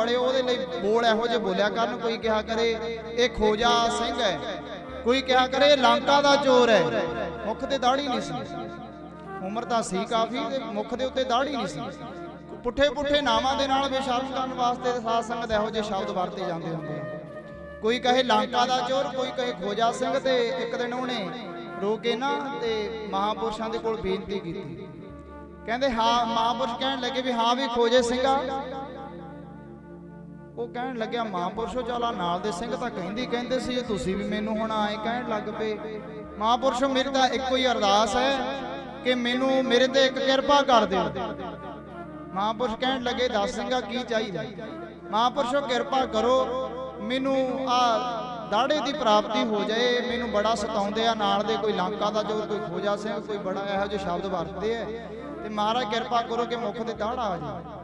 ਬੜੇ ਉਹਦੇ ਲਈ ਬੋਲ ਇਹੋ ਜਿਹੇ ਬੋਲਿਆ ਕਰਨ। ਕੋਈ ਕਿਹਾ ਕਰੇ, ਇਹ ਖੋਜਾ ਸਿੰਘ ਹੈ। ਕੋਈ ਕਿਹਾ ਕਰੇ, ਇਹ ਦਾ ਚੋਰ ਹੈ। ਮੁਖ ਤੇ ਦਾੜੀ ਨਹੀਂ ਸੀ। ਉਮਰ ਤਾਂ ਸੀ ਕਾਫੀ ਤੇ ਮੁਖ ਦੇ ਉੱਤੇ ਦਾੜੀ ਨਹੀਂ ਸੀ। ਪੁੱਠੇ ਪੁੱਠੇ ਨਾਵਾਂ ਦੇ ਨਾਲ ਬੇਸ਼ਰਮ ਕਰਨ ਵਾਸਤੇ ਸਾਧ ਸੰਗਤ ਇਹੋ ਜਿਹੇ ਸ਼ਬਦ ਵਰਤੇ ਜਾਂਦੇ ਹੁੰਦੇ ਆ। ਕੋਈ ਕਹੇ ਲਾਂਕਾ ਦਾ ਚੋਰ, ਕੋਈ ਕਹੇ ਖੋਜਾ ਸਿੰਘ ਤੇ ਇੱਕ ਦਿਨ ਉਹਨੇ ਰੋ ਕੇ ਨਾ ਤੇ ਮਹਾਪੁਰਸ਼ਾਂ ਦੇ ਕੋਲ ਬੇਨਤੀ ਕੀਤੀ। ਕਹਿੰਦੇ, ਹਾਂ, ਮਹਾਪੁਰਸ਼ ਕਹਿਣ ਲੱਗੇ ਵੀ ਹਾਂ ਵੀ ਖੋਜੇ ਸਿੰਘਾ। ਉਹ ਕਹਿਣ ਲੱਗਿਆ, ਮਹਾਪੁਰਸ਼ੋ, ਚਾਲਾ ਨਾਲ ਦੇ ਸਿੰਘ ਤਾਂ ਕਹਿੰਦੀ ਕਹਿੰਦੇ ਸੀ, ਇਹ ਤੁਸੀਂ ਵੀ ਮੈਨੂੰ ਹੁਣ ਆਏ ਕਹਿਣ ਲੱਗ ਪਏ। ਮਹਾਪੁਰਸ਼ੋ, ਮੇਰੀ ਤਾਂ ਇੱਕੋ ਹੀ ਅਰਦਾਸ ਹੈ ਕਿ ਮੈਨੂੰ, ਮੇਰੇ ਤੇ ਇੱਕ ਕਿਰਪਾ ਕਰ ਦਿਓ। ਮਹਾਪੁਰਸ਼ ਕਹਿਣ ਲੱਗੇ, ਦੱਸ ਸਿੰਘਾ, ਕੀ ਚਾਹੀਦਾ? ਮਹਾਪੁਰਸ਼ੋ, ਕਿਰਪਾ ਕਰੋ, ਮੈਨੂੰ ਆ ਦਾੜੇ ਦੀ ਪ੍ਰਾਪਤੀ ਹੋ ਜਾਏ। ਮੈਨੂੰ ਬੜਾ ਸਤਾਉਂਦੇ ਆ, ਨਾਲ ਦੇ ਕੋਈ ਲਾਂਕਾ ਦਾ ਜੋ ਕੋਈ ਖੋਜਾ ਸਿੰਘ, ਕੋਈ ਬੜਾ ਇਹੋ ਜਿਹੇ ਸ਼ਬਦ ਵਰਤਦੇ ਆ। ਤੇ ਮਹਾਰਾਜ, ਕਿਰਪਾ ਕਰੋ ਕਿ ਮੁਖ ਤੇ ਦਾੜਾ ਆ ਜਾਏ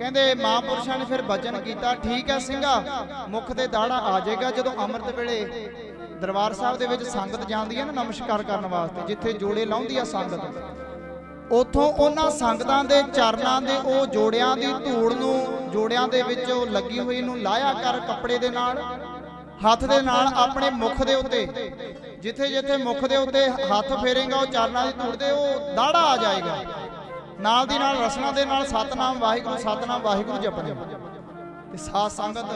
ਕਹਿੰਦੇ ਮਹਾਪੁਰਸ਼ਾਂ ਨੇ ਫਿਰ ਵਚਨ ਕੀਤਾ, ਠੀਕ ਹੈ ਸਿੰਘਾ, ਮੁਖ ਤੇ ਦਾੜਾ ਆ ਜਾਏਗਾ। ਜਦੋਂ ਅੰਮ੍ਰਿਤ ਵੇਲੇ ਦਰਬਾਰ ਸਾਹਿਬ ਦੇ ਵਿੱਚ ਸੰਗਤ ਜਾਂਦੀ ਹੈ ਨਾ, ਨਮਸਕਾਰ ਕਰਨ ਵਾਸਤੇ, ਜਿੱਥੇ ਜੋੜੇ ਲਾਉਂਦੀ ਆ ਸੰਗਤ, ਉਥੋਂ ਉਹਨਾਂ ਸੰਗਤਾਂ ਦੇ ਚਰਨਾਂ ਦੇ ਉਹ ਜੋੜਿਆਂ ਦੀ ਧੂੜ ਨੂੰ, ਜੋੜਿਆਂ ਦੇ ਵਿੱਚ ਉਹ ਲੱਗੀ ਹੋਈ ਨੂੰ ਲਾਇਆ ਕਰ ਕੱਪੜੇ ਦੇ ਨਾਲ, ਹੱਥ ਦੇ ਨਾਲ ਆਪਣੇ ਮੁਖ ਦੇ ਉੱਤੇ। ਜਿੱਥੇ ਜਿੱਥੇ ਮੁਖ ਦੇ ਉੱਤੇ ਹੱਥ ਫੇਰੇਗਾ, ਉਹ ਚਰਨਾਂ ਦੀ ਧੂੜ ਦੇ ਉਹ ਦਾੜਾ ਆ ਜਾਏਗਾ। ਨਾਲ ਦੀ ਨਾਲ ਰਸਨਾ ਦੇ ਨਾਲ ਸਤਨਾਮ, ਵਾਹਿਗੁਰੂ ਸਤਨਾਮ, ਵਾਹਿਗੁਰੂ ਜਪਣਾ ਤੇ ਸਾਧ ਸੰਗਤ,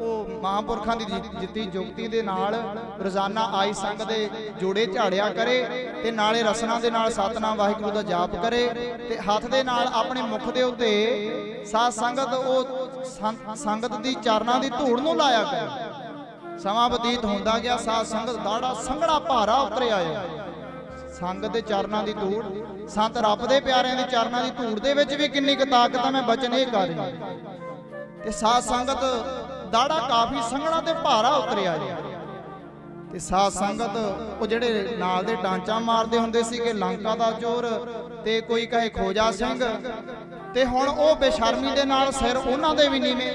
ਉਹ ਮਹਾਂਪੁਰਖਾਂ ਦੀ ਜਿੱਤੀ ਜੁਗਤੀ ਦੇ ਨਾਲ ਰੋਜ਼ਾਨਾ ਆਈ ਸੰਗ ਦੇ ਜੋੜੇ ਝਾੜਿਆ ਕਰੇ ਤੇ ਨਾਲੇ ਰਸਨਾ ਦੇ ਨਾਲ ਸਤਨਾਮ, ਵਾਹਿਗੁਰੂ ਦਾ ਜਾਪ ਕਰੇ ਤੇ ਹੱਥ ਦੇ ਨਾਲ ਆਪਣੇ ਮੁਖ ਦੇ ਉੱਤੇ ਸਾਧ ਸੰਗਤ ਉਹ ਸੰਗਤ ਦੀ ਚਰਨਾਂ ਦੀ ਧੂੜ ਨੂੰ ਲਾਇਆ ਕਰੇ। ਸਮਾਂ ਬਤੀਤ ਹੁੰਦਾ ਗਿਆ, ਸਾਧ ਸੰਗਤ ਦਾੜਾ ਸੰਘਣਾ ਭਾਰਾ ਉਤਰਿਆ ਆ। ਸੰਗਤ ਦੇ ਚਰਨਾਂ ਦੀ ਧੂੜ। ਸੰਤ ਰੱਬ ਦੇ ਪਿਆਰਿਆਂ ਦੇ ਚਰਨਾਂ ਦੀ ਧੂੜ ਦੇ ਵਿੱਚ ਵੀ ਕਿੰਨੀ ਕੁ ਤਾਕਤ ਆ, ਮੈਂ ਬਚਨ ਇਹ ਕਰ ਰਿਹਾ। ਤੇ ਸਾਧ ਸੰਗਤ ਦਾੜਾ ਕਾਫੀ ਸੰਘਣਾ ਤੇ ਭਾਰਾ ਉਤਰਿਆ ਜੀ। ਤੇ ਸਾਧ ਸੰਗਤ ਉਹ ਜਿਹੜੇ ਨਾਲ ਦੇ ਡਾਂਚਾ ਮਾਰਦੇ ਹੁੰਦੇ ਸੀ ਕਿ ਲੰਕਾ ਦਾ ਚੋਰ ਤੇ ਕੋਈ ਕਹੇ ਖੋਜਾ ਸਿੰਘ, ਤੇ ਹੁਣ ਉਹ ਬੇਸ਼ਰਮੀ ਦੇ ਨਾਲ ਸਿਰ ਉਹਨਾਂ ਦੇ ਵੀ ਨੀਵੇਂ।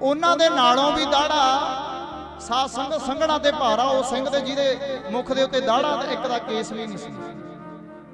ਉਹਨਾਂ ਦੇ ਨਾਲੋਂ ਵੀ ਦਾੜਾ ਸਾਧ ਸੰਗਤ ਸੰਘਣਾ ਤੇ ਭਾਰਾ, ਉਹ ਸਿੰਘ ਦੇ ਜਿਹਦੇ ਮੁਖ ਦੇ ਉੱਤੇ ਦਾੜਾ ਤੇ ਇੱਕ ਦਾ ਕੇਸ ਵੀ ਨਹੀਂ ਸੀ।